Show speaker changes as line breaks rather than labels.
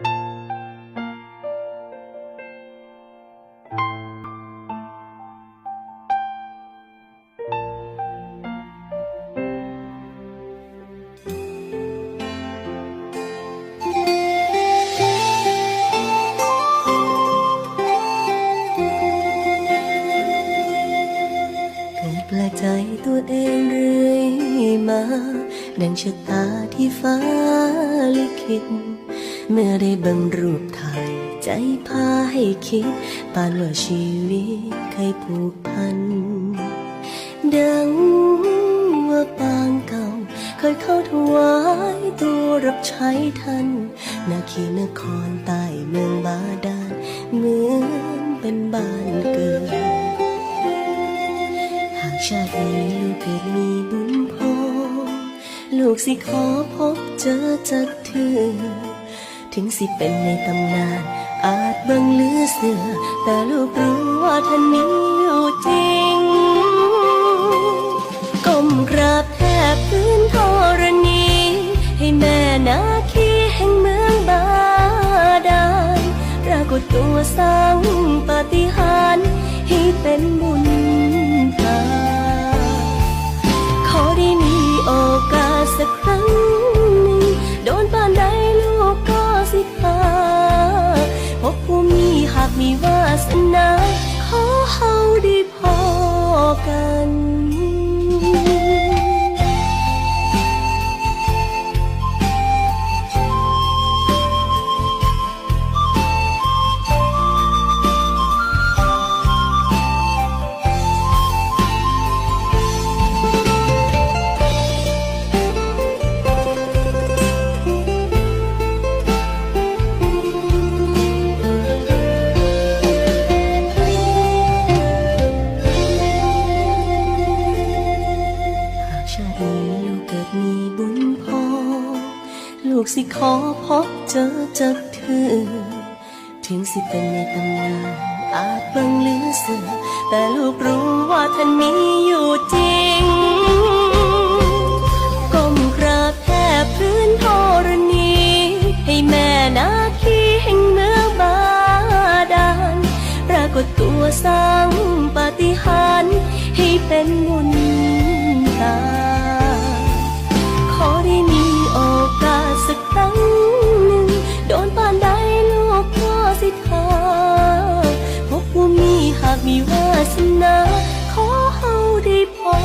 กิดแปลกใจตัวเองเรื่อยมา ดังชะตาที่ฟ้าลิขิต เมื่อได้บังรูปถ่าย ใจพาให้คิดปานว่าชีวิตเคยผูกพัน ดังว่าปางเก่า เคยเข้าถวายตัวรับใช้ท่าน นาคีนครใต้เมืองบาดาลเหมือนเป็นบ้านเกิด หากชาตินี้ลูกเกิดมีบุญพอลูกสิขอพบเจอจักเธอ ถึงสิเป็นในตำนาน อาจบังเหลือเสือ แต่ลูกรู้ว่าท่านมีอยู่จริงก้มกราบแทบพื้นธรณี ให้แม่นาคีแห่งเมืองบาดาลปรากฏตัวสร้างปาฏิหาริย์ให้เป็นบุญตา มีหากมีวาสนา กสิขอพบเจอจากเธอ ถึงสิเป็นในตำนานอาจบังเหลือเสือ แต่ลูกรู้ว่าท่านมีอยู่จริงก้มกราบแทบพื้นธรณี ให้แม่นาคีแห่งเมืองบาดาลปรากฏตัวสร้างปาฏิหาริย์ให้เป็นบุญต มีวาสนา ขอเฮาได้พอ